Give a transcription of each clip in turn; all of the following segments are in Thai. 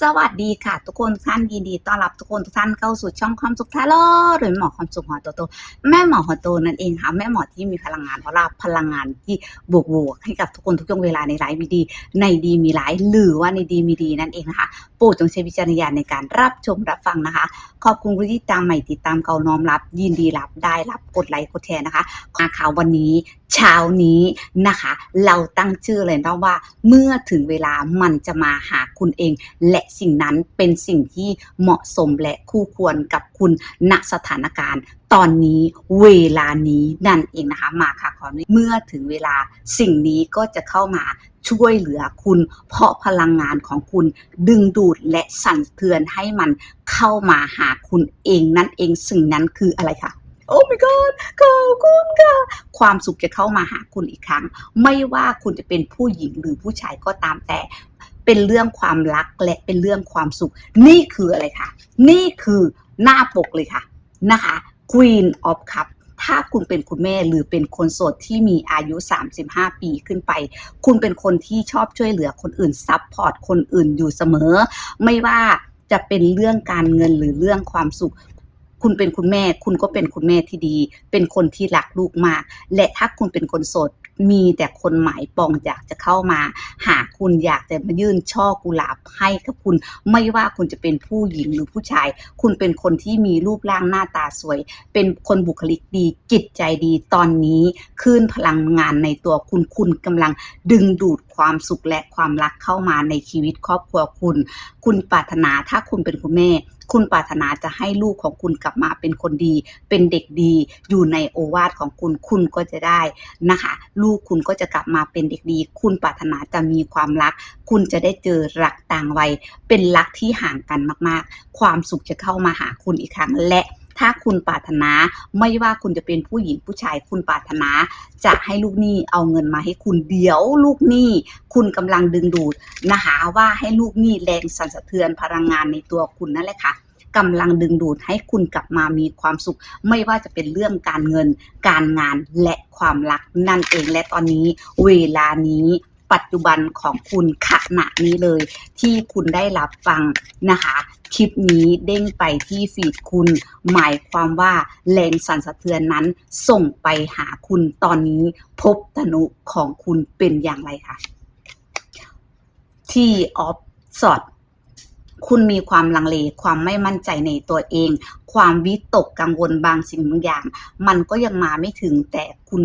สวัสดีค่ะ ทุกคนทุกท่านยินดีต้อนรับทุกคนทุกท่านเข้าสู่ช่องความสุขทาโร่หรือหมอความสุขหัวโตโต แม่หมอหัวโตนั่นเองค่ะ แม่หมอที่มีพลังงานเพราะเราพลังงานที่บวกบวกๆให้กับทุกคนทุกช่วงเวลาในไลฟ์มีดี ในดีมีร้ายหรือว่าในดีมีดีนั่นเองนะคะโปรดจงใช้วิจารณญาณในการรับชมรับฟังนะคะ ขอบคุณผู้ที่ตามใหม่ติดตามเก่าน้อมรับ ยินดีรับได้รับกดไลค์กดแชร์นะคะมาข่าววันนี้เช้านี้นะคะ เราตั้งชื่อเลยนะว่า เมื่อถึงเวลามันจะมาหาคุณเอง และสิ่งนั้นเป็นสิ่งที่เหมาะสมและคู่ควรกับคุณณสถานการณ์ ตอนนี้เวลานี้นั่นเองนะคะมาค่ะขอนเมื่อถึงเวลาสิ่งนี้ก็จะเข้ามาช่วยเหลือคุณ เพราะพลังงานของคุณดึงดูดและสั่นเทือนให้มันเข้ามาหาคุณเองนั่นเองสิ่งนั้นคืออะไรคะโอ้ my god ขอบคุณค่ะ ความสุขจะเข้ามาหาคุณอีกครั้ง ไม่ว่าคุณจะเป็นผู้หญิงหรือผู้ชายก็ตามแต่ เป็นเรื่องความรักและเป็นเรื่องความสุข นี่คืออะไรคะ นี่คือหน้าปกเลยค่ะนะคะ Queen of Cup ถ้าคุณเป็นคุณแม่หรือเป็นคนโสดที่มีอายุ 35 ปีขึ้นไป คุณเป็นคนที่ชอบช่วยเหลือคนอื่นซับพอร์ตคนอื่นอยู่เสมอ ไม่ว่าจะเป็นเรื่องการเงินหรือเรื่องความสุข คุณเป็นคุณแม่ คุณก็เป็นคุณแม่ที่ดี เป็นคนที่รักลูกมาก และถ้าคุณเป็นคนโสด มีแต่คนหมายปองอยากจะเข้ามา หาคุณอยากจะมายื่นช่อกุหลาบให้กับคุณ ไม่ว่าคุณจะเป็นผู้หญิงหรือผู้ชาย คุณเป็นคนที่มีรูปร่างหน้าตาสวย เป็นคนบุคลิกดีจิตใจดีตอนนี้คลื่นพลังงานในตัวคุณคุณกำลังดึงดูดความสุขและความรักเข้ามาในชีวิตครอบครัวคุณ คุณปรารถนาถ้าคุณเป็นคุณแม่คุณปรารถนาจะให้ลูกของคุณกลับมาเป็นคนดี เป็นเด็กดี อยู่ในโอวาทของคุณ คุณก็จะได้นะคะลููกคุณก็จะกลับมาเป็นเด็กดี คุณปรารถนาจะมีความรัก คุณจะได้เจอรักต่างวัย เป็นรักที่ห่างกันมากๆ ความสุขจะเข้ามาหาคุณอีกครั้งและถ้าคุณปรารถนาไม่ว่าคุณจะเป็นผู้หญิงผู้ชาย คุณปรารถนา จะให้ลูกหนี้เอาเงินมาให้คุณเดี๋ยวลูกหนี้ คุณกำลังดึงดูดนะคะว่าให้ลูกหนี้แรงสั่นสะเทือนพลังงานในตัวคุณนั่นแหละค่ะ กำลังดึงดูดให้คุณกลับมามีความสุข ไม่ว่าจะเป็นเรื่องการเงิน การงานและความรักนั่นเองและตอนนี้ เวลานี้ปัจจุบันของคุณขณะนี้เลย ที่คุณได้รับฟังนะคะคลิปนี้เด้งไปที่ฟีดคุณ หมายความว่าแรงสั่นสะเทือนนั้น ส่งไปหาคุณตอนนี้พบธนุของคุณเป็นอย่างไรคะที่ออฟสอด คุณมีความลังเล ความไม่มั่นใจในตัวเอง ความวิตกกังวลบางสิ่งบางอย่าง มันก็ยังมาไม่ถึงแต่คุณ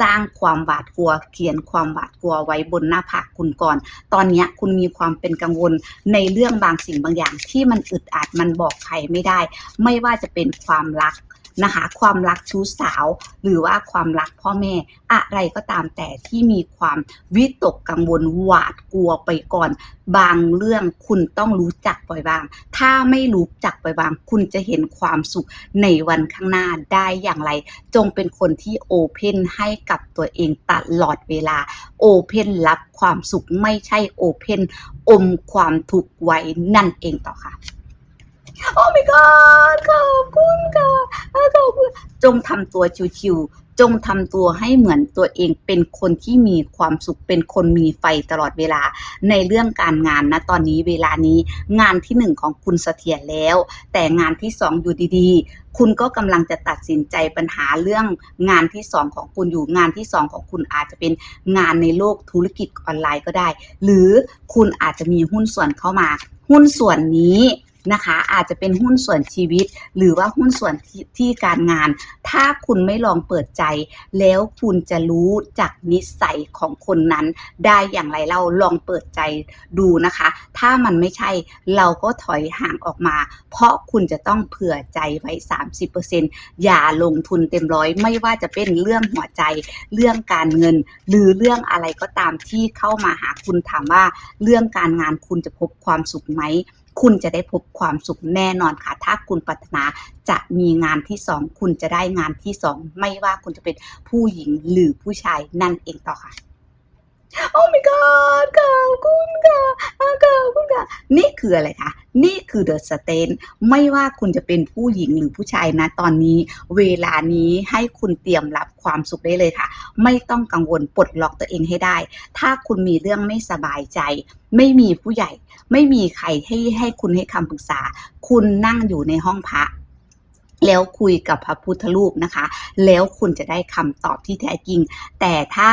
สร้างความหวาดกลัว เขียนความหวาดกลัวไว้บนหน้าผากคุณก่อน ตอนนี้คุณมีความเป็นกังวลในเรื่องบางสิ่งบางอย่าง ที่มันอึดอัดมันบอกใครไม่ได้ ไม่ว่าจะเป็นความรัก นะคะ ความรักชู้สาว หรือว่าความรักพ่อแม่ อะไรก็ตามแต่ที่มีความวิตกกังวลหวาดกลัวไปก่อน บางเรื่องคุณต้องรู้จักปล่อยวาง ถ้าไม่รู้จักปล่อยวาง คุณจะเห็นความสุขในวันข้างหน้าได้อย่างไร จงเป็นคนที่โอเพนให้กับตัวเองตลอดเวลาโอเพนรับความสุขไม่ใช่โอเพนอมความทุกข์ไว้นั่นเองต่อค่ะ โอ้ my god ขอบคุณค่ะขอบคุณจงทำตัวชิวๆจงทำตัวให้เหมือนตัวเองเป็นคนที่มีความสุขเป็นคนมีไฟตลอดเวลา ในเรื่องการงานนะตอนนี้เวลานี้งานที่หนึ่งของคุณเสถียรแล้ว แต่งานที่สองอยู่ดีๆ คุณก็กำลังจะตัดสินใจปัญหาเรื่องงานที่สองของคุณอยู่งานที่สองของคุณอาจจะเป็นงานในโลกธุรกิจออนไลน์ก็ได้ หรือคุณอาจจะมีหุ้นส่วนเข้ามา หุ้นส่วนนี้ นะคะ อาจจะเป็นหุ้นส่วนชีวิต หรือว่าหุ้นส่วนที่ที่การงาน ถ้าคุณไม่ลองเปิดใจ แล้วคุณจะรู้จากนิสัยของคนนั้นได้อย่างไรเราลองเปิดใจดูนะคะ ถ้ามันไม่ใช่เราก็ถอยห่างออกมา เพราะคุณจะต้องเผื่อใจไว้ 30%อย่าลงทุนเต็มร้อยไม่ว่าจะเป็นเรื่องหัวใจ เรื่องการเงิน หรือเรื่องอะไรก็ตามที่เข้ามาหาคุณถามว่าเรื่องการงานคุณจะพบความสุขไหม คุณจะได้พบความสุขแน่นอนค่ะ ถ้าคุณปรารถนาจะมีงานที่สองคุณจะได้งานที่สองไม่ว่าคุณจะเป็นผู้หญิงหรือผู้ชายนั่นเองต่อค่ะโอ้ my god ขอบคุณค่ะขอบคุณค่ะ นี่คืออะไรคะ นี่คือเดอะสเตนไม่ว่าคุณจะเป็นผู้หญิงหรือผู้ชายนะตอนนี้เวลานี้ให้คุณเตรียมรับความสุขได้เลยค่ะ ไม่ต้องกังวลปลดล็อกตัวเองให้ได้ ถ้าคุณมีเรื่องไม่สบายใจ ไม่มีผู้ใหญ่ ไม่มีใครให้ให้คุณให้คำปรึกษา คุณนั่งอยู่ในห้องพระ แล้วคุยกับพระพุทธรูปนะคะ แล้วคุณจะได้คำตอบที่แท้จริง แต่ถ้า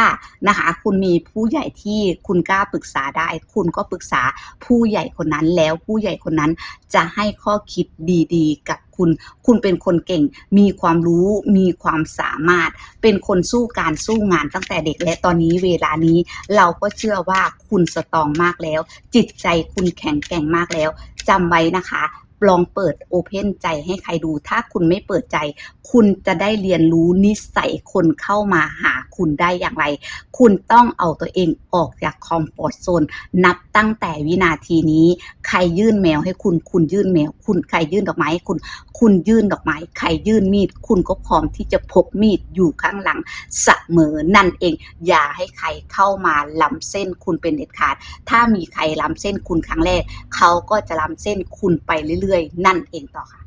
นะคะคุณมีผู้ใหญ่ที่คุณกล้าปรึกษาได้ คุณก็ปรึกษาผู้ใหญ่คนนั้น แล้วผู้ใหญ่คนนั้นจะให้ข้อคิดดีๆ กับคุณ คุณเป็นคนเก่ง มีความรู้ มีความสามารถ เป็นคนสู้การสู้งานตั้งแต่เด็ก และตอนนี้เวลานี้เราก็เชื่อว่าคุณสตองมากแล้ว จิตใจคุณแข็งแกร่งมากแล้วจำไว้นะคะ ลองเปิดโอเพนใจให้ใครดู ถ้าคุณไม่เปิดใจ คุณจะได้เรียนรู้นิสัยคนเข้ามาหาคุณได้อย่างไร คุณต้องเอาตัวเองออกจากคอมฟอร์ทโซนนับตั้งแต่วินาทีนี้ ใครยื่นแมวให้คุณ คุณยื่นแมว คุณใครยื่นดอกไม้ให้คุณคุณยื่นดอกไม้ใครยื่นมีด คุณก็พร้อมที่จะพกมีดอยู่ข้างหลังเสมอนั่นเอง อย่าให้ใครเข้ามาล้ำเส้นคุณเป็นเด็ดขาด ถ้ามีใครล้ำเส้นคุณครั้งแรก เขาก็จะล้ำเส้นคุณไปเรื่อยๆ นั่นเองต่อค่ะ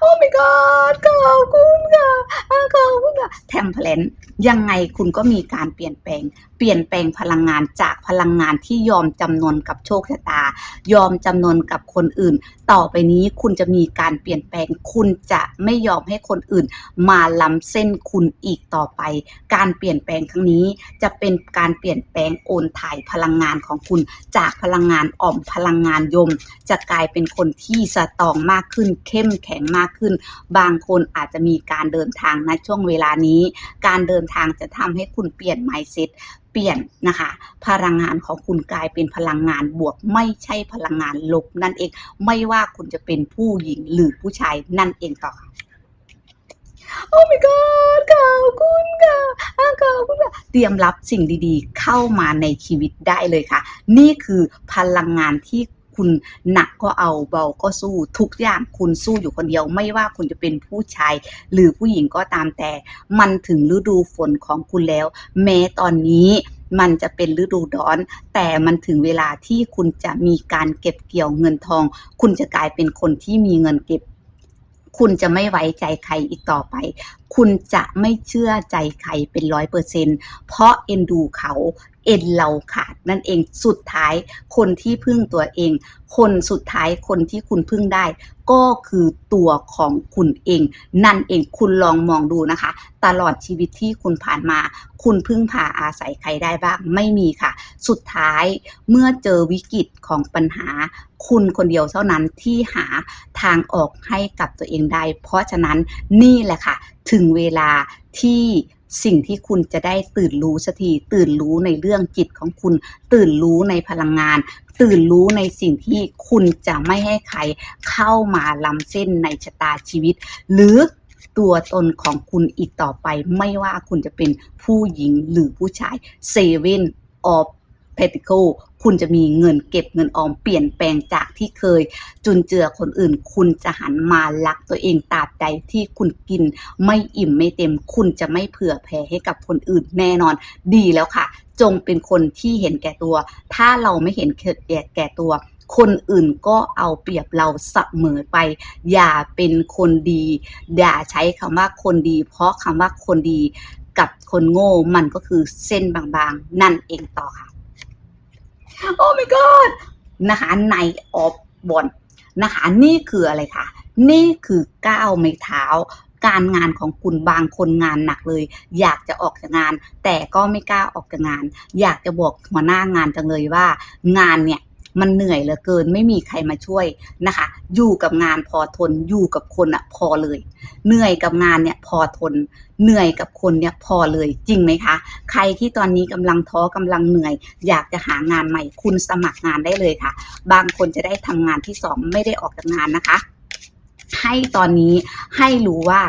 โอ้ my god ขอบคุณค่ะอ่าขอบคุณค่ะแทมเพลนยังไงคุณก็มีการเปลี่ยนแปลง เปลี่ยนแปลงพลังงานจากพลังงานที่ยอมจำนนกับโชคชะตา ยอมจำนนกับคนอื่น ต่อไปนี้คุณจะมีการเปลี่ยนแปลง คุณจะไม่ยอมให้คนอื่น มาล้ำเส้นคุณอีกต่อไป การเปลี่ยนแปลงครั้งนี้ จะเป็นการเปลี่ยนแปลงโอนถ่ายพลังงานของคุณ จากพลังงานอ่อมพลังงานยม จะกลายเป็นคนที่สตองมากขึ้นเข้มแข็งมากขึ้น บางคนอาจจะมีการเดินทางณช่วงเวลานี้ การเดินทางจะทำให้คุณเปลี่ยน mindset เปลี่ยนนะคะ พลังงานของคุณกลายเป็นพลังงานบวกไม่ใช่พลังงานลบนั่นเอง ไม่ว่าคุณจะเป็นผู้หญิงหรือผู้ชายนั่นเองต่อโอ้ my god ขอบคุณค่ะอ่าขอบคุณค่ะเตรียมรับสิ่งดีๆ เข้ามาในชีวิตได้เลยค่ะ นี่คือพลังงานที่ คุณหนักก็เอาเบาก็สู้ทุกอย่างคุณสู้อยู่คนเดียว ไม่ว่าคุณจะเป็นผู้ชาย หรือผู้หญิงก็ตามแต่ มันถึงฤดูฝนของคุณแล้ว แม้ตอนนี้มันจะเป็นฤดูร้อน แต่มันถึงเวลาที่คุณจะมีการเก็บเกี่ยวเงินทอง คุณจะกลายเป็นคนที่มีเงินเก็บคุณจะไม่ไว้ใจใครอีกต่อไป คุณจะไม่เชื่อใจใครเป็นร้อยเปอร์เซ็นเพราะเอ็นดูเขาเอ็นเราขาดนั่นเองสุดท้ายคนที่พึ่งตัวเอง คนสุดท้ายคนที่คุณพึ่งได้ ก็คือตัวของคุณเอง นั่นเองคุณลองมองดูนะคะ ตลอดชีวิตที่คุณผ่านมา คุณพึ่งพาอาศัยใครได้บ้างไม่มีค่ะ สุดท้ายเมื่อเจอวิกฤตของปัญหา คุณคนเดียวเท่านั้นที่หาทางออกให้กับตัวเองได้ เพราะฉะนั้นนี่แหละค่ะ ถึงเวลาที่สิ่งที่คุณจะได้ตื่นรู้สักทีตื่นรู้ในเรื่องจิตของคุณ ตื่นรู้ในพลังงาน ตื่นรู้ในสิ่งที่คุณจะไม่ให้ใครเข้ามาล้ำเส้นในชะตาชีวิต หรือตัวตนของคุณอีกต่อไป ไม่ว่าคุณจะเป็นผู้หญิงหรือผู้ชายเซเว่นออฟเพติโค คุณจะมีเงินเก็บเงินออมเปลี่ยนแปลงจากที่เคย จุนเจือคนอื่น คุณจะหันมารักตัวเองตราบใดที่คุณกินไม่อิ่มไม่เต็ม คุณจะไม่เผื่อแผ่ให้กับคนอื่นแน่นอน ดีแล้วค่ะ จงเป็นคนที่เห็นแก่ตัว ถ้าเราไม่เห็นแก่ตัวคนอื่นก็เอาเปรียบเราเสมอไป อย่าเป็นคนดี อย่าใช้คำว่าคนดี เพราะคำว่าคนดีกับคนโง่มันก็คือเส้นบางๆ นั่นเองต่อค่ะ โอ้ my god นะคะในออฟบอลนะคะนี่คืออะไรคะนี่คือก้าวไม่เท้า การงานของคุณบางคนงานหนักเลย อยากจะออกจากงาน แต่ก็ไม่กล้าออกจากงาน อยากจะบอกหัวหน้างานจังเลยว่า งานเนี่ย มันเหนื่อยเหลือเกิน ไม่มีใครมาช่วยนะคะ อยู่กับงานพอทนอยู่กับคนอะพอเลย เหนื่อยกับงานเนี่ยพอทน เหนื่อยกับคนเนี่ยพอเลยจริงไหมคะ ใครที่ตอนนี้กำลังท้อกำลังเหนื่อย อยากจะหางานใหม่คุณสมัครงานได้เลยค่ะ บางคนจะได้ทำงานที่สองไม่ได้ออกจากงานนะคะ ให้ตอนนี้ให้รู้ว่า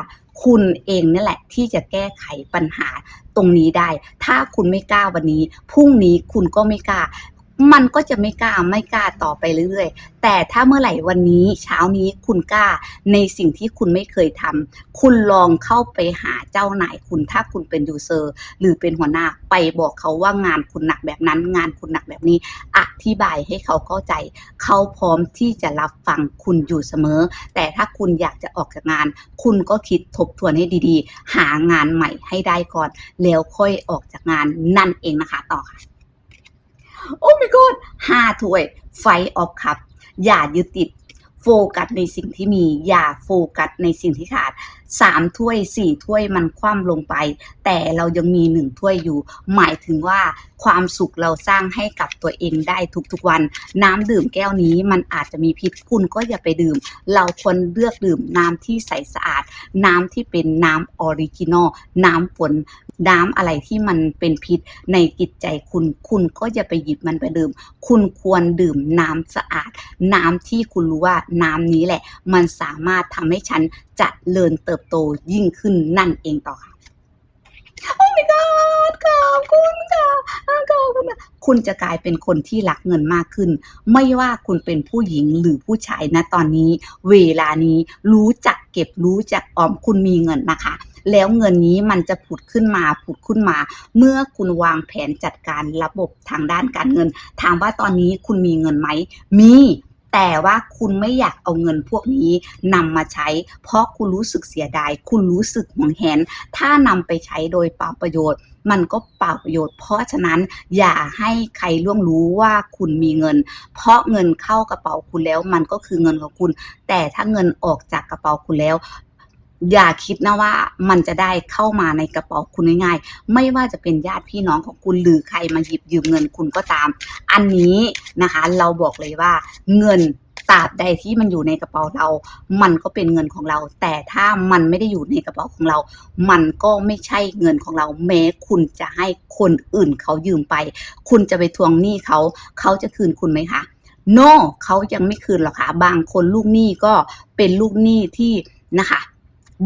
คุณเองนี่แหละที่จะแก้ไขปัญหาตรงนี้ได้ ถ้าคุณไม่กล้าวันนี้ พรุ่งนี้คุณก็ไม่กล้า มันก็จะไม่กล้าไม่กล้าต่อไปเรื่อยๆ แต่ถ้าเมื่อไหร่วันนี้เช้านี้คุณกล้าในสิ่งที่คุณไม่เคยทำคุณลองเข้าไปหาเจ้านายคุณถ้าคุณเป็นยูเซอร์ หรือเป็นหัวหน้าไปบอกเขาว่างานคุณหนักแบบนั้นงานคุณหนักแบบนี้ อธิบายให้เขาเข้าใจ เขาพร้อมที่จะรับฟังคุณอยู่เสมอ แต่ถ้าคุณอยากจะออกจากงาน คุณก็คิดทบทวนให้ดีๆ หางานใหม่ให้ได้ก่อน แล้วค่อยออกจากงานนั่นเองนะคะต่อค่ะ โอ้ my god ห้าถ้วยไฟออฟครับ อย่ายึดติด โฟกัสในสิ่งที่มี อย่าโฟกัสในสิ่งที่ขาด สามถ้วยสี่ถ้วยมันคว่ำลงไป แต่เรายังมีหนึ่งถ้วยอยู่ หมายถึงว่าความสุขเราสร้างให้กับตัวเองได้ทุกๆวัน น้ำดื่มแก้วนี้มันอาจจะมีพิษคุณก็อย่าไปดื่ม เราควรเลือกดื่มน้ำที่ใสสะอาด น้ำที่เป็นน้ำออริจินอลน้ำฝนน้ำอะไรที่มันเป็นพิษในจิตใจคุณ คุณก็อย่าไปหยิบมันไปดื่ม คุณควรดื่มน้ำสะอาด น้ำที่คุณรู้ว่าน้ำนี้แหละ มันสามารถทำให้ฉัน จะเริญเติบโตยิ่งขึ้นนั่นเองต่อค่ะ โอ้ my god ขอบคุณค่ะขอบคุณค่ะคุณจะกลายเป็นคนที่รักเงินมากขึ้น ไม่ว่าคุณเป็นผู้หญิงหรือผู้ชายนะตอนนี้ เวลานี้รู้จักเก็บรู้จักออมคุณมีเงินนะคะแล้วเงินนี้มันจะผุดขึ้นมาผุดขึ้นมา เมื่อคุณวางแผนจัดการระบบทางด้านการเงิน ถามว่าตอนนี้คุณมีเงินไหม มี แต่ว่าคุณไม่อยากเอาเงินพวกนี้นำมาใช้ เพราะคุณรู้สึกเสียดาย คุณรู้สึกหวงแหน ถ้านำไปใช้โดยเปล่าประโยชน์ มันก็เปล่าประโยชน์ เพราะฉะนั้นอย่าให้ใครล่วงรู้ว่าคุณมีเงิน เพราะเงินเข้ากระเป๋าคุณแล้วมันก็คือเงินของคุณ แต่ถ้าเงินออกจากกระเป๋าคุณแล้ว อย่าคิดนะว่ามันจะได้เข้ามาในกระเป๋าคุณง่ายๆ ไม่ว่าจะเป็นญาติพี่น้องของคุณหรือใครมาหยิบยืมเงินคุณก็ตาม อันนี้นะคะ เราบอกเลยว่าเงินตราบใดที่มันอยู่ในกระเป๋าเรา มันก็เป็นเงินของเรา แต่ถ้ามันไม่ได้อยู่ในกระเป๋าของเรา มันก็ไม่ใช่เงินของเรา แม้คุณจะให้คนอื่นเขายืมไป คุณจะไปทวงหนี้เขา เขาจะคืนคุณไหมคะ no เขายังไม่คืนหรอกค่ะ บางคนลูกหนี้ก็เป็นลูกหนี้ที่นะคะ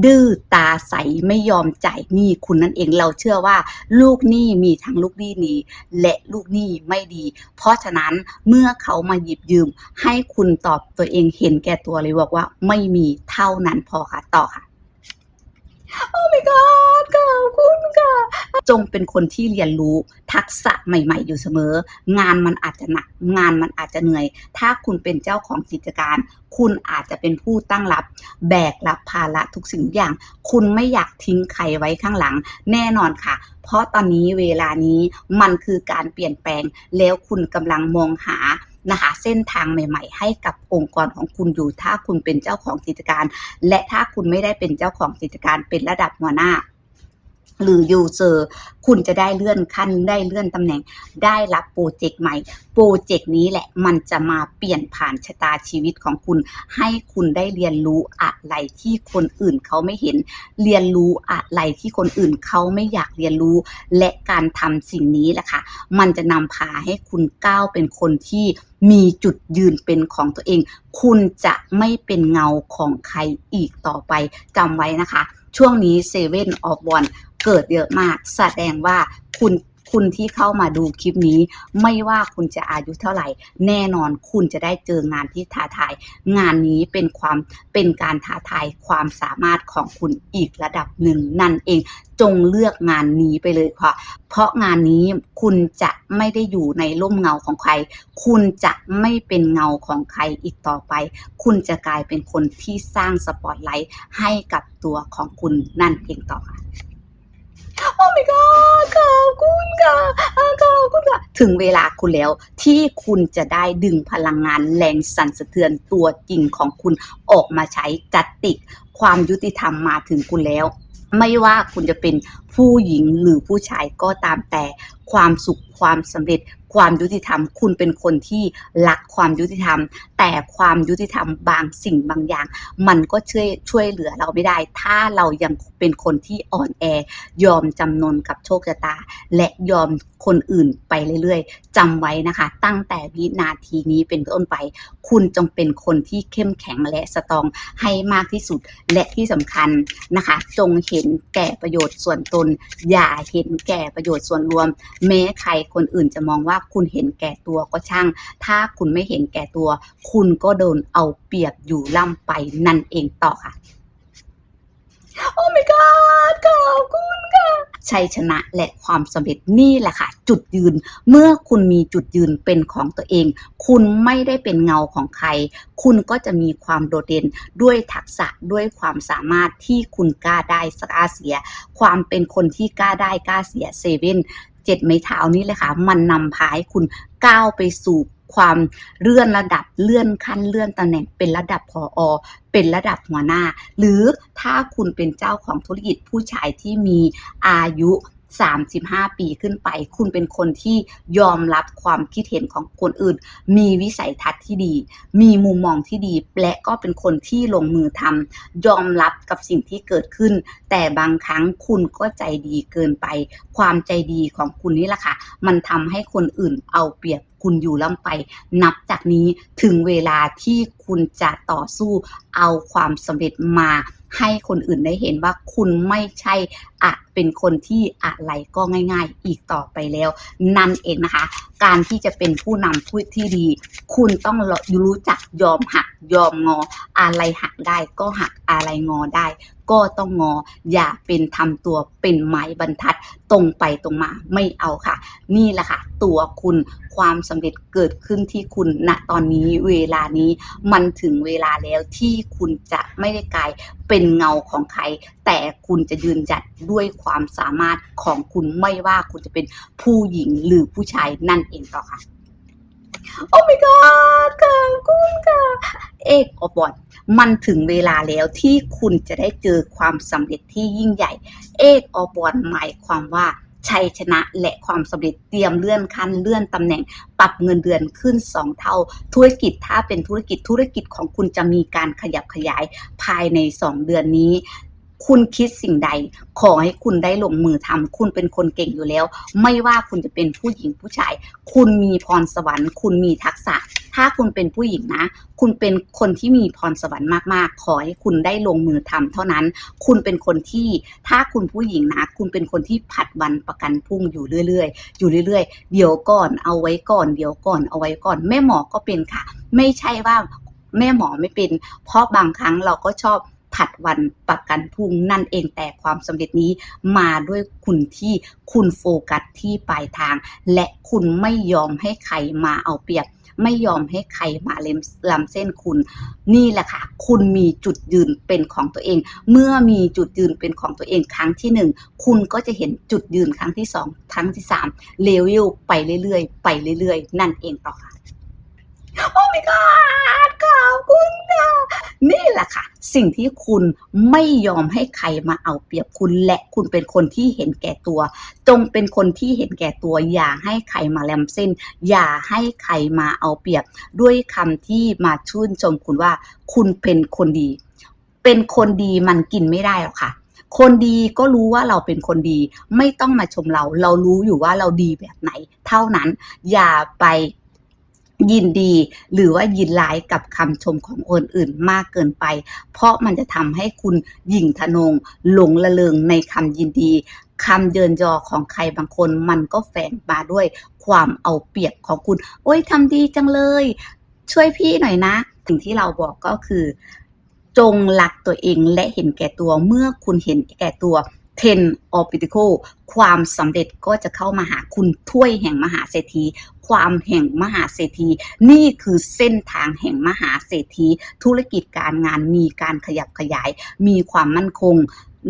ดื้อตาใสไม่ยอมจ่ายหนี้คุณนั่นเองเราเชื่อว่า ลูกหนี้มีทั้งลูกหนี้ดีและลูกหนี้ไม่ดี เพราะฉะนั้นเมื่อเขามาหยิบยืม ให้คุณตอบตัวเองเห็นแก่ตัวเลยบอกว่าไม่มีเท่านั้นพอค่ะต่อค่ะ โอ้ my god ขอบคุณค่ะ จงเป็นคนที่เรียนรู้ทักษะใหม่ ๆ อยู่เสมอ งานมันอาจจะหนัก งานมันอาจจะเหนื่อย ถ้าคุณเป็นเจ้าของกิจการ คุณอาจจะเป็นผู้ตั้งรับ แบกรับภาระทุกสิ่งทุกอย่าง คุณไม่อยากทิ้งใครไว้ข้างหลัง แน่นอนค่ะ เพราะตอนนี้เวลานี้มันคือการเปลี่ยนแปลง แล้วคุณกำลังมองหานะคะเส้นทางใหม่ ๆ ให้กับองค์กรของคุณอยู่ ถ้าคุณเป็นเจ้าของกิจการ และถ้าคุณไม่ได้เป็นเจ้าของกิจการเป็นระดับหัวหน้า หรือยูเซอร์คุณจะได้เลื่อนขั้นได้เลื่อนตำแหน่ง ได้รับโปรเจกต์ใหม่โปรเจกต์นี้แหละมันจะมาเปลี่ยนผ่านชะตาชีวิตของคุณ ให้คุณได้เรียนรู้อะไรที่คนอื่นเขาไม่เห็น เรียนรู้อะไรที่คนอื่นเขาไม่อยากเรียนรู้ และการทำสิ่งนี้แหละค่ะมันจะนำพาให้คุณก้าวเป็นคนที่มีจุดยืนเป็นของตัวเอง คุณจะไม่เป็นเงาของใครอีกต่อไปจำไว้นะคะ ช่วงนี้เซเว่นออฟวัน เกิดเยอะมากแสดงว่าคุณคุณที่เข้ามาดูคลิปนี้ ไม่ว่าคุณจะอายุเท่าไหร่ แน่นอนคุณจะได้เจองานที่ท้าทาย งานนี้เป็นความเป็นการท้าทายความสามารถของคุณอีกระดับหนึ่งนั่นเอง จงเลือกงานนี้ไปเลยค่ะ เพราะงานนี้คุณจะไม่ได้อยู่ในร่มเงาของใคร คุณจะไม่เป็นเงาของใครอีกต่อไป คุณจะกลายเป็นคนที่สร้างสปอตไลท์ให้กับตัวของคุณนั่นเองต่อค่ะ โอ้ my god ขอบคุณค่ะอ่าขอบคุณค่ะ ถึงเวลาคุณแล้วที่คุณจะได้ดึงพลังงานแรงสั่นสะเทือนตัวจริงของคุณออกมาใช้จัดติก ความยุติธรรมมาถึงคุณแล้ว ไม่ว่าคุณจะเป็นผู้หญิงหรือผู้ชายก็ตามแต่ความสุขความสำเร็จ ความยุติธรรม คุณเป็นคนที่รักความยุติธรรม แต่ความยุติธรรมบางสิ่งบางอย่าง มันก็ช่วยช่วยเหลือเราไม่ได้ ถ้าเรายังเป็นคนที่อ่อนแอยอมจำนนกับโชคชะตา และยอมคนอื่นไปเรื่อยๆจำไว้นะคะ ตั้งแต่วินาทีนี้เป็นต้นไป คุณจงเป็นคนที่เข้มแข็งและสตองให้มากที่สุด และที่สำคัญนะคะ จงเห็นแก่ประโยชน์ส่วนตน อย่าเห็นแก่ประโยชน์ส่วนรวม แม้ใครคนอื่นจะมองว่าคุณเห็นแก่ตัวก็ช่าง ถ้าคุณไม่เห็นแก่ตัว คุณก็โดนเอาเปรียบอยู่ล่ำไปนั่นเองต่อค่ะ โอ้ my god ขอบคุณค่ะ ชัยชนะและความสำเร็จนี่แหละค่ะ จุดยืน เมื่อคุณมีจุดยืนเป็นของตัวเอง คุณไม่ได้เป็นเงาของใคร คุณก็จะมีความโดดเด่นด้วยทักษะด้วยความสามารถที่คุณกล้าได้กล้าเสีย ความเป็นคนที่กล้าได้กล้าเสียเซเว่นเจ็ดไม้เท้านี่เลยค่ะ มันนำพาให้คุณก้าวไปสู่ความเลื่อนระดับเลื่อนขั้นเลื่อนตำแหน่งเป็นระดับพออเป็นระดับหัวหน้า หรือถ้าคุณเป็นเจ้าของธุรกิจผู้ชายที่มีอายุ35 ปีขึ้นไป คุณเป็นคนที่ยอมรับความคิดเห็นของคนอื่น มีวิสัยทัศน์ที่ดี มีมุมมองที่ดี และก็เป็นคนที่ลงมือทำยอมรับกับสิ่งที่เกิดขึ้น แต่บางครั้งคุณก็ใจดีเกินไป ความใจดีของคุณนี่แหละค่ะ มันทำให้คนอื่นเอาเปรียบ คุณอยู่ล่ำไป นับจากนี้ถึงเวลาที่คุณจะต่อสู้เอาความสำเร็จมาให้คนอื่นได้เห็นว่าคุณไม่ใช่อะเป็นคนที่อะไรก็ง่าย ๆ อีกต่อไปแล้ว นั่นเองนะคะ การที่จะเป็นผู้นำผู้ที่ดี คุณต้องรู้จักยอมหักยอมงอ อะไรหักได้ก็หักอะไรงอได้ ก็ต้องงอ อย่าเป็นทำตัวเป็นไม้บรรทัดตรงไปตรงมาไม่เอาค่ะ นี่แหละค่ะ ตัวคุณความสำเร็จเกิดขึ้นที่คุณณตอนนี้เวลานี้มันถึงเวลาแล้วที่คุณจะไม่ได้กลายเป็นเงาของใคร แต่คุณจะยืนหยัดด้วยความสามารถของคุณไม่ว่าคุณจะเป็นผู้หญิงหรือผู้ชายนั่นเองต่อค่ะ โอ้ my god ขอบคุณค่ะเอกอบอดมันถึงเวลาแล้วที่คุณจะได้เจอความสำเร็จที่ยิ่งใหญ่ เอกอบอดหมายความว่าชัยชนะและความสำเร็จเตรียมเลื่อนขั้นเลื่อนตำแหน่ง ปรับเงินเดือนขึ้น 2 เท่า ธุรกิจถ้าเป็นธุรกิจธุรกิจของคุณจะมีการขยับขยายภายใน 2 เดือนนี้ คุณคิดสิ่งใด ขอให้คุณได้ลงมือทำคุณเป็นคนเก่งอยู่แล้ว ไม่ว่าคุณจะเป็นผู้หญิงผู้ชาย คุณมีพรสวรรค์ คุณมีทักษะ ถ้าคุณเป็นผู้หญิงนะ คุณเป็นคนที่มีพรสวรรค์มากๆ ขอให้คุณได้ลงมือทำเท่านั้น คุณเป็นคนที่ ถ้าคุณผู้หญิงนะ คุณเป็นคนที่ผัดวันประกันพรุ่งอยู่เรื่อยๆ อยู่เรื่อยๆ เดี๋ยวก่อน เอาไว้ก่อน เดี๋ยวก่อน เอาไว้ก่อน แม่หมอก็เป็นค่ะ ไม่ใช่ว่าแม่หมอไม่เป็น เพราะบางครั้งเราก็ชอบ ผัดวันประกันพรุ่งนั่นเองแต่ความสำเร็จนี้มาด้วยคุณที่คุณโฟกัสที่ปลายทาง และคุณไม่ยอมให้ใครมาเอาเปรียบไม่ยอมให้ใครมาเล็มลำเส้นคุณ นี่แหละค่ะ คุณมีจุดยืนเป็นของตัวเอง เมื่อมีจุดยืนเป็นของตัวเองครั้งที่หนึ่งคุณก็จะเห็นจุดยืนครั้งที่สองครั้งที่สามเลเวลไปเรื่อยๆ ไปเรื่อยๆ นั่นเองต่อค่ะ โอ้ my god ขอบคุณค่ะนี่แหละค่ะ สิ่งที่คุณไม่ยอมให้ใครมาเอาเปรียบคุณ และคุณเป็นคนที่เห็นแก่ตัว จงเป็นคนที่เห็นแก่ตัว อย่าให้ใครมาแลมเส้น อย่าให้ใครมาเอาเปรียบ ด้วยคำที่มาชื่นชมคุณว่า คุณเป็นคนดี เป็นคนดีมันกินไม่ได้หรอกค่ะคนดีก็รู้ว่าเราเป็นคนดี ไม่ต้องมาชมเรา เรารู้อยู่ว่าเราดีแบบไหน เท่านั้นอย่าไป ยินดี หรือว่ายินร้ายกับคำชมของคนอื่นมากเกินไป เพราะมันจะทำให้คุณหยิ่งทะนงหลงละเลงในคำยินดีคำเยินยอของใครบางคนมันก็แฝงมาด้วยความเอาเปรียบของคุณ โอ้ยทำดีจังเลย ช่วยพี่หน่อยนะ สิ่งที่เราบอกก็คือ จงรักตัวเองและเห็นแก่ตัวเมื่อคุณเห็นแก่ตัว 10 of Pentacles ความสำเร็จก็จะเข้ามาหาคุณถ้วยแห่งมหาเศรษฐี ความแห่งมหาเศรษฐี นี่คือเส้นทางแห่งมหาเศรษฐี ธุรกิจการงานมีการขยับขยาย มีความมั่นคง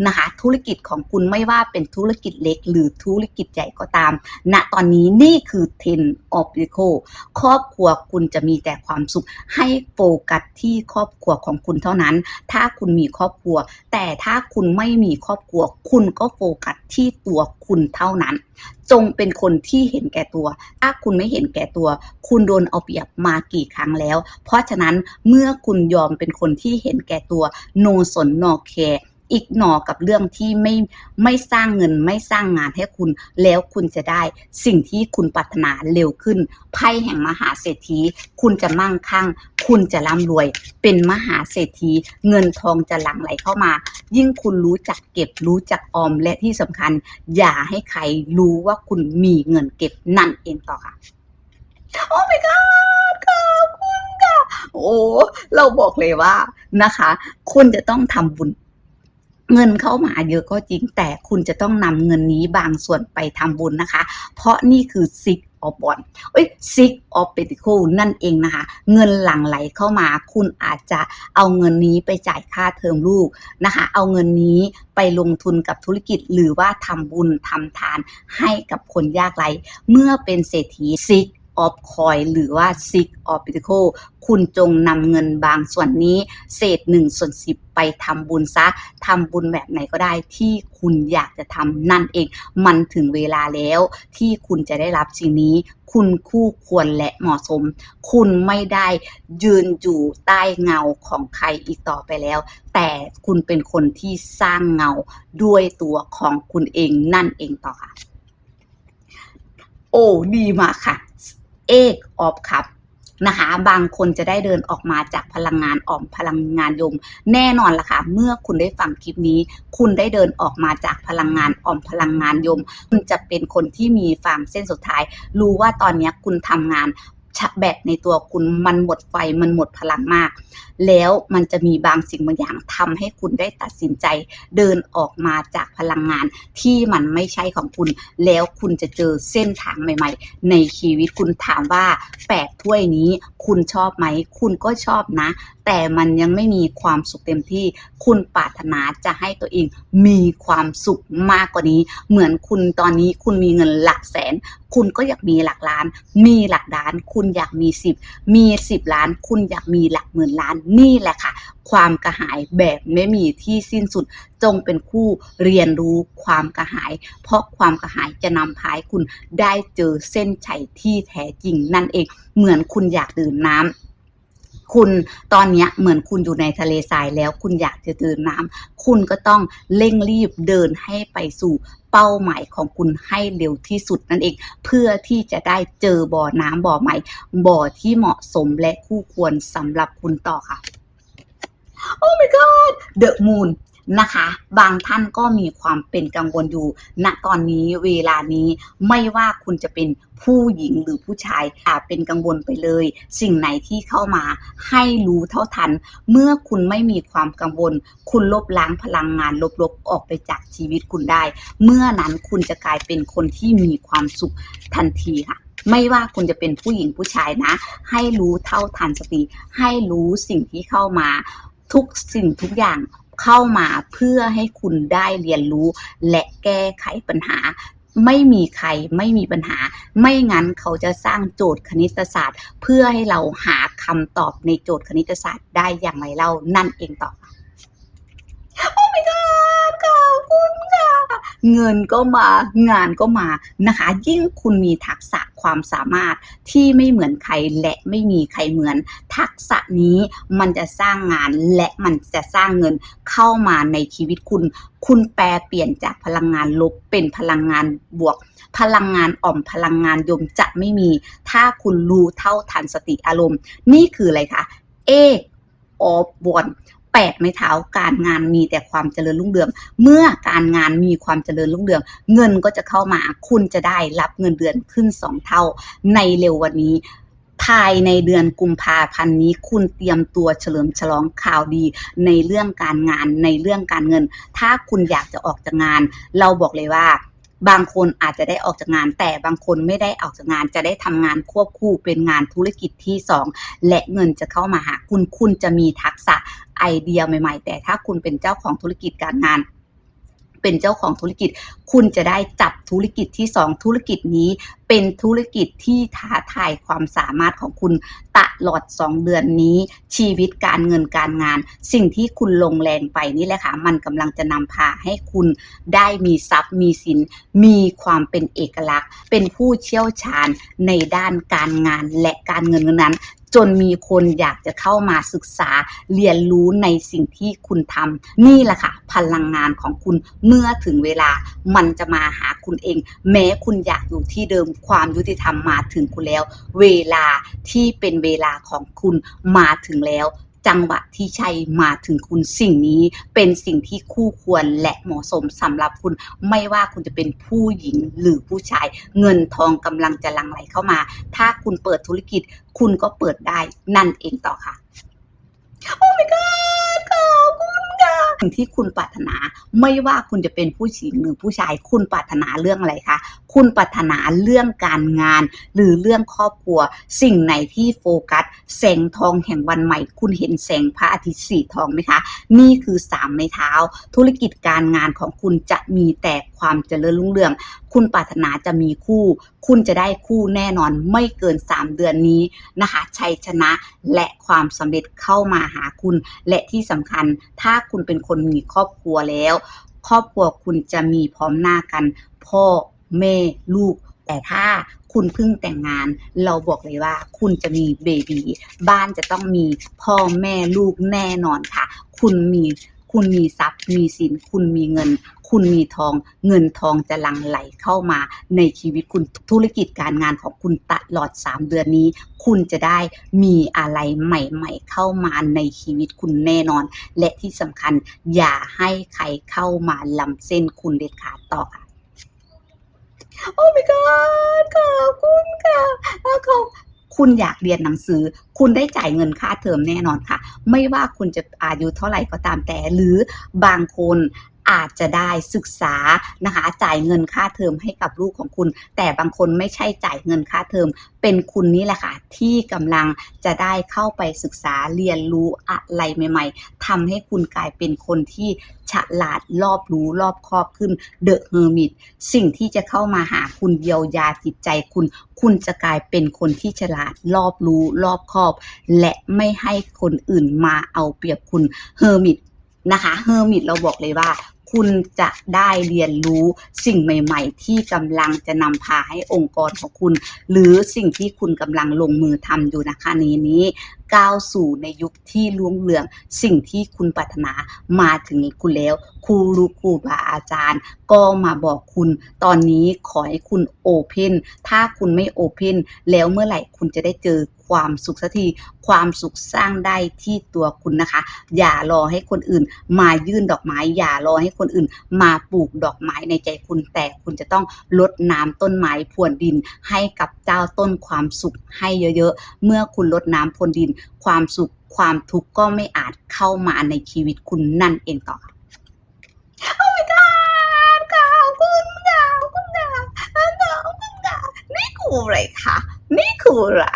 นะคะธุรกิจของคุณไม่ว่าเป็นธุรกิจเล็ก หรือธุรกิจใหญ่ก็ตามณตอนนี้นี่คือ ten of Pentacles ครอบครัวคุณจะมีแต่ความสุขให้โฟกัสที่ครอบครัวของคุณเท่านั้น ถ้าคุณมีครอบครัว แต่ถ้าคุณไม่มีครอบครัว คุณก็โฟกัสที่ตัวคุณเท่านั้น จงเป็นคนที่เห็นแก่ตัว ถ้าคุณไม่เห็นแก่ตัว คุณโดนเอาเปรียบมากี่ครั้งแล้ว เพราะฉะนั้นเมื่อคุณยอมเป็นคนที่เห็นแก่ตัวโนสนนอแคร์ อีกหนอกับเรื่องที่ไม่ไม่สร้างเงินไม่สร้างงานให้คุณ แล้วคุณจะได้สิ่งที่คุณปรารถนาเร็วขึ้นไพ่แห่งมหาเศรษฐี คุณจะมั่งคั่ง คุณจะร่ำรวย เป็นมหาเศรษฐี เงินทองจะหลั่งไหลเข้ามา ยิ่งคุณรู้จักเก็บรู้จักออมและที่สำคัญ อย่าให้ใครรู้ว่าคุณมีเงินเก็บนั่นเองต่อค่ะโอ้ my god ขอบคุณค่ะ โอ้ เราบอกเลยว่านะคะ คุณจะต้องทำบุญ เงินเข้ามาเยอะก็จริงแต่คุณจะต้องนำเงินนี้บางส่วนไปทำบุญนะคะ เพราะนี่คือ six of w a n เอ้ย six of pentacle นั่นเองนะคะ เงินหลั่งไหลเข้ามา คุณอาจจะเอาเงินนี้ไปจ่ายค่าเทอมลูกนะคะ เอาเงินนี้ไปลงทุนกับธุรกิจหรือว่าทำบุญทำทานให้กับคนยากไร้เมื่อเป็นเศรษฐี six of coin หรือว่า six of pentacle คุณจงนำเงินบางส่วนนี้ เศษ1ส่วน10 ไปทำบุญซะทำบุญแบบไหนก็ได้ที่คุณอยากจะทำนั่นเอง มันถึงเวลาแล้วที่คุณจะได้รับสิ่งนี้ คุณคู่ควรและเหมาะสม คุณไม่ได้ยืนอยู่ใต้เงาของใครอีกต่อไปแล้ว แต่คุณเป็นคนที่สร้างเงาด้วยตัวของคุณเองนั่นเองต่อค่ะ โอ้ดีมากค่ะ เอกออฟครับนะคะบางคนจะได้เดินออกมาจากพลังงานออมพลังงานยม แน่นอนล่ะค่ะ เมื่อคุณได้ฟังคลิปนี้ คุณได้เดินออกมาจากพลังงานออมพลังงานยม คุณจะเป็นคนที่มีฟางเส้นสุดท้าย รู้ว่าตอนนี้คุณทำงาน ชะแบตในตัวคุณมันหมดไฟมันหมดพลังมาก แล้วมันจะมีบางสิ่งบางอย่างทำให้คุณได้ตัดสินใจ เดินออกมาจากพลังงานที่มันไม่ใช่ของคุณ แล้วคุณจะเจอเส้นทางใหม่ ๆ ในชีวิตคุณถามว่าแปดถ้วยนี้คุณชอบไหม คุณก็ชอบนะ แต่มันยังไม่มีความสุขเต็มที่คุณปรารถนาจะให้ตัวเองมีความสุขมากกว่านี้ เหมือนคุณตอนนี้คุณมีเงินหลักแสน คุณก็อยากมีหลักล้าน มีหลักล้าน คุณอยากมีสิบมีสิบล้าน คุณอยากมีหลักหมื่นล้านนี่แหละค่ะ ความกระหายแบบไม่มีที่สิ้นสุดจงเป็นคู่เรียนรู้ความกระหาย เพราะความกระหายจะนำพาให้คุณได้เจอเส้นชัยที่แท้จริงนั่นเองเหมือนคุณอยากดื่มน้ำ คุณตอนนี้เหมือนคุณอยู่ในทะเลทรายแล้วคุณอยากจะตื่นน้ำคุณก็ต้องเร่งรีบเดินให้ไปสู่เป้าหมายของคุณให้เร็วที่สุดนั่นเอง เพื่อที่จะได้เจอบ่อน้ำบ่อใหม่ บ่อที่เหมาะสมและคู่ควรสำหรับคุณต่อค่ะ โอ้ my god the moon นะคะ บางท่านก็มีความเป็นกังวลอยู่ณตอนนี้เวลานี้ไม่ว่าคุณจะเป็นผู้หญิงหรือผู้ชายอาจเป็นกังวลไปเลย สิ่งไหนที่เข้ามาให้รู้เท่าทัน เมื่อคุณไม่มีความกังวล คุณลบล้างพลังงานลบๆออกไปจากชีวิตคุณได้ เมื่อนั้นคุณจะกลายเป็นคนที่มีความสุขทันทีค่ะไม่ว่าคุณจะเป็นผู้หญิงผู้ชายนะ ให้รู้เท่าทันสติ ให้รู้สิ่งที่เข้ามา ทุกสิ่งทุกอย่าง เข้ามาเพื่อให้คุณได้เรียนรู้ และแก้ไขปัญหา ไม่มีใครไม่มีปัญหา ไม่งั้นเขาจะสร้างโจทย์คณิตศาสตร์ เพื่อให้เราหาคำตอบในโจทย์คณิตศาสตร์ได้อย่างไรเล่านั่นเองต่อ โอ้ my god ขอบคุณค่ะ เงินก็มางานก็มานะคะ ยิ่งคุณมีทักษะความสามารถที่ไม่เหมือนใครและไม่มีใครเหมือน ทักษะนี้มันจะสร้างงานและมันจะสร้างเงินเข้ามาในชีวิตคุณ คุณแปลเปลี่ยนจากพลังงานลบเป็นพลังงานบวก พลังงานอ่อมพลังงานยมจะไม่มี ถ้าคุณรู้เท่าทันสติอารมณ์ นี่คืออะไรคะเอกออฟบอน แปดไม้เท้าการงานมีแต่ความเจริญรุ่งเรือง เมื่อการงานมีความเจริญรุ่งเรือง เงินก็จะเข้ามาคุณจะได้รับเงินเดือนขึ้นสองเท่าในเร็ววันนี้ภายในเดือนกุมภาพันธ์นี้คุณเตรียมตัวเฉลิมฉลองข่าวดี ในเรื่องการงานในเรื่องการเงิน ถ้าคุณอยากจะออกจากงาน เราบอกเลยว่า บางคนอาจจะได้ออกจากงาน แต่บางคนไม่ได้ออกจากงานจะได้ทำงานควบคู่เป็นงานธุรกิจที่สองและเงินจะเข้ามาหาคุณคุณจะมีทักษะไอเดียใหม่ ๆ แต่ถ้าคุณเป็นเจ้าของธุรกิจการงาน เป็นเจ้าของธุรกิจ คุณจะได้จับธุรกิจที่สองธุรกิจนี้ เป็นธุรกิจที่ท้าทายความสามารถของคุณตลอด 2 เดือนนี้ ชีวิตการเงินการงาน สิ่งที่คุณลงแรงไปนี่แหละค่ะ มันกำลังจะนำพาให้คุณได้มีทรัพย์มีสิน มีความเป็นเอกลักษณ์ เป็นผู้เชี่ยวชาญในด้านการงานและการเงินนั้น จนมีคนอยากจะเข้ามาศึกษาเรียนรู้ในสิ่งที่คุณทำนี่แหละค่ะ พลังงานของคุณเมื่อถึงเวลามันจะมาหาคุณเอง แม้คุณอยากอยู่ที่เดิมความยุติธรรมมาถึงคุณแล้ว เวลาที่เป็นเวลาของคุณมาถึงแล้ว จังหวะที่ใช่มาถึงคุณสิ่งนี้เป็นสิ่งที่คู่ควรและเหมาะสมสำหรับคุณ ไม่ว่าคุณจะเป็นผู้หญิงหรือผู้ชาย เงินทองกำลังจะลังไหลเข้ามา ถ้าคุณเปิดธุรกิจคุณก็เปิดได้นั่นเองต่อค่ะ โอ้ my god สิ่งที่คุณปรารถนา ไม่ว่าคุณจะเป็นผู้หญิงหรือผู้ชาย คุณปรารถนาเรื่องอะไรคะ คุณปรารถนาเรื่องการงาน หรือเรื่องครอบครัว สิ่งไหนที่โฟกัสแสงทองแห่งวันใหม่ คุณเห็นแสงพระอาทิตย์สีทองไหมคะ นี่คือสามไม้เท้า ธุรกิจการงานของคุณจะมีแต่ความเจริญรุ่งเรือง คุณปรารถนาจะมีคู่ คุณจะได้คู่แน่นอนไม่เกิน 3 เดือนนี้นะคะ ชัยชนะและความสำเร็จเข้ามาหาคุณ และที่สำคัญถ้าคุณเป็นคนมีครอบครัวแล้ว ครอบครัวคุณจะมีพร้อมหน้ากัน พ่อแม่ลูก แต่ถ้าคุณเพิ่งแต่งงาน เราบอกเลยว่า คุณจะมีเบบีบ้านจะต้องมีพ่อแม่ลูกแน่นอนค่ะ คุณมีคุณมีทรัพย์มีสิน คุณมีเงิน คุณมีทอง เงินทองจะหลั่งไหลเข้ามาในชีวิตคุณธุรกิจการงานของคุณตลอด 3 เดือนนี้ คุณจะได้มีอะไรใหม่ ๆ เข้ามาในชีวิตคุณแน่นอน และที่สำคัญอย่าให้ใครเข้ามาล้ำเส้นคุณเด็ดขาดต่อค่ะโอ้ my god ขอบคุณค่ะขอบคุณอยากเรียนหนังสือ คุณได้จ่ายเงินค่าเทอมแน่นอนค่ะ ไม่ว่าคุณจะอายุเท่าไหร่ก็ตามแต่ หรือบางคน อาจจะได้ศึกษานะคะจ่ายเงินค่าเทอมให้กับลูกของคุณ แต่บางคนไม่ใช่จ่ายเงินค่าเทอม เป็นคุณนี่แหละค่ะที่กำลังจะได้เข้าไปศึกษาเรียนรู้อะไรใหม่ ๆทำให้คุณกลายเป็นคนที่ฉลาดรอบรู้รอบครอบขึ้นเดอะเฮอร์มิตสิ่งที่จะเข้ามาหาคุณเยียวยาจิตใจคุณ คุณจะกลายเป็นคนที่ฉลาดรอบรู้รอบครอบ และไม่ให้คนอื่นมาเอาเปรียบคุณเฮอร์มิตนะคะเฮอร์มิตเราบอกเลยว่า คุณจะได้เรียนรู้สิ่งใหม่ ๆ ที่กำลังจะนำพาให้องค์กรของคุณ หรือสิ่งที่คุณกำลังลงมือทำอยู่นะคะนี้นี้ก้าวสู่ในยุคที่รุ่งเรือง สิ่งที่คุณปรารถนามาถึงคุณแล้วครูรู้ครูบาอาจารย์ ก็มาบอกคุณตอนนี้ขอให้คุณโอเพนถ้าคุณไม่โอเพนแล้วเมื่อไหร่คุณจะได้เจอความสุขสักทีความสุขสร้างได้ที่ตัวคุณนะคะ อย่ารอให้คนอื่นมายื่นดอกไม้ อย่ารอให้คนอื่นมาปลูกดอกไม้ในใจคุณ แต่คุณจะต้องลดน้ำต้นไม้พรวนดิน ให้กับเจ้าต้นความสุขให้เยอะๆ เมื่อคุณลดน้ำพรวนดินความสุขความทุกข์ก็ไม่อาจเข้ามาในชีวิตคุณนั่นเองต่อโอ้ my god ขอบคุณค่ะขอบคุณค่ะขอบคุณค่ะนี่คืออะไรคะนี่คืออะไร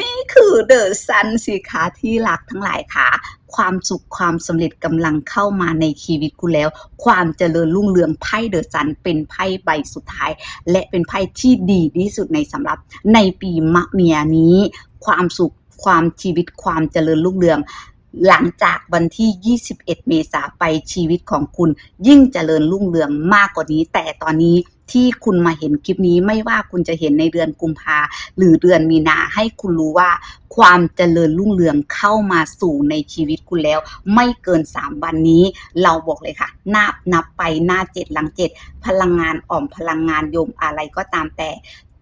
นี่คือเดอะซันสิคะที่รักทั้งหลายค่ะความสุขความสำเร็จกำลังเข้ามาในชีวิตคุณแล้ว ความเจริญรุ่งเรืองไพ่เดอะซันเป็นไพ่ใบสุดท้าย และเป็นไพ่ที่ดีที่สุดในสำหรับในปีมะเมียนี้ ความสุข ความชีวิตความเจริญรุ่งเรือง หลังจากวันที่ 21 เมษาไปชีวิตของคุณยิ่งเจริญรุ่งเรืองมากกว่านี้ แต่ตอนนี้ที่คุณมาเห็นคลิปนี้ไม่ว่าคุณจะเห็นในเดือนกุมภาหรือเดือนมีนาให้คุณรู้ว่า ความเจริญรุ่งเรืองเข้ามาสู่ในชีวิตคุณแล้ว ไม่เกิน 3 วันนี้ เราบอกเลยค่ะนับนับไปหน้าเจ็ดหลังเจ็ดพลังงานอ่อมพลังงานโยมอะไรก็ตามแต่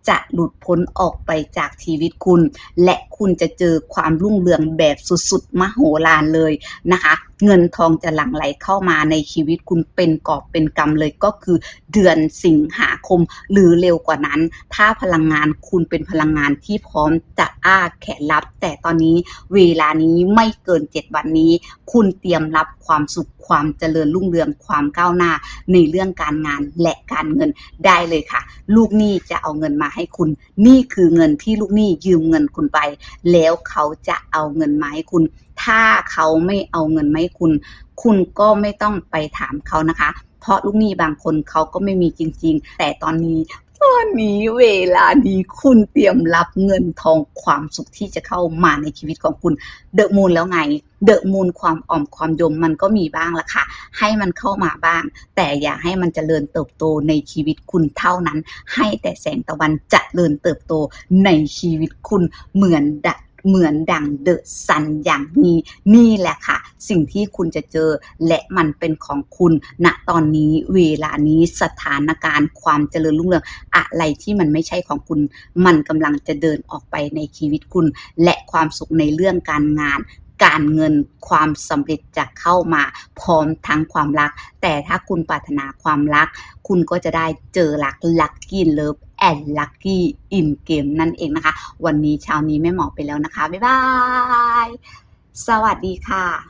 จะหลุดพ้นออกไปจากชีวิตคุณ และคุณจะเจอความรุ่งเรืองแบบสุดๆ มโหฬารเลยนะคะ เงินทองจะหลั่งไหลเข้ามาในชีวิตคุณเป็นกอบเป็นกำเลยก็คือเดือนสิงหาคม หรือเร็วกว่านั้น ถ้าพลังงานคุณเป็นพลังงานที่พร้อมจะอ้าแขนรับ แต่ตอนนี้เวลานี้ไม่เกิน 7 วันนี้ คุณเตรียมรับความสุขความเจริญรุ่งเรืองความก้าวหน้า ในเรื่องการงานและการเงินได้เลยค่ะ ลูกหนี้จะเอาเงินมาให้คุณ นี่คือเงินที่ลูกหนี้ยืมเงินคุณไป แล้วเขาจะเอาเงินมาให้คุณ ถ้าเขาไม่เอาเงินมาให้คุณ คุณก็ไม่ต้องไปถามเขานะคะ เพราะลูกหนี้บางคนเขาก็ไม่มีจริง ๆ แต่ตอนนี้ ตอนนี้เวลานี้คุณเตรียมรับเงินทองความสุขที่จะเข้ามาในชีวิตของคุณเดอะมูนแล้วไง เดอะมูนความอ่อมความยมมันก็มีบ้างละค่ะ ให้มันเข้ามาบ้าง แต่อย่าให้มันเจริญเติบโตในชีวิตคุณเท่านั้น ให้แต่แสงตะวันจเจริญเติบโตในชีวิตคุณเหมือนดั้ง เหมือนดังเดอะซันอย่างนี้นี่แหละค่ะ สิ่งที่คุณจะเจอและมันเป็นของคุณณตอนนี้เวลานี้สถานการณ์ความเจริญรุ่งเรืองอะไรที่มันไม่ใช่ของคุณ มันกำลังจะเดินออกไปในชีวิตคุณ และความสุขในเรื่องการงานการเงินความสำเร็จจะเข้ามาพร้อมทั้งความรัก แต่ถ้าคุณปรารถนาความรัก คุณก็จะได้เจอรัก Lucky Love and Lucky in Game นั่นเองนะคะ วันนี้เช้านี้แม่หมอไปแล้วนะคะ บ๊ายบาย สวัสดีค่ะ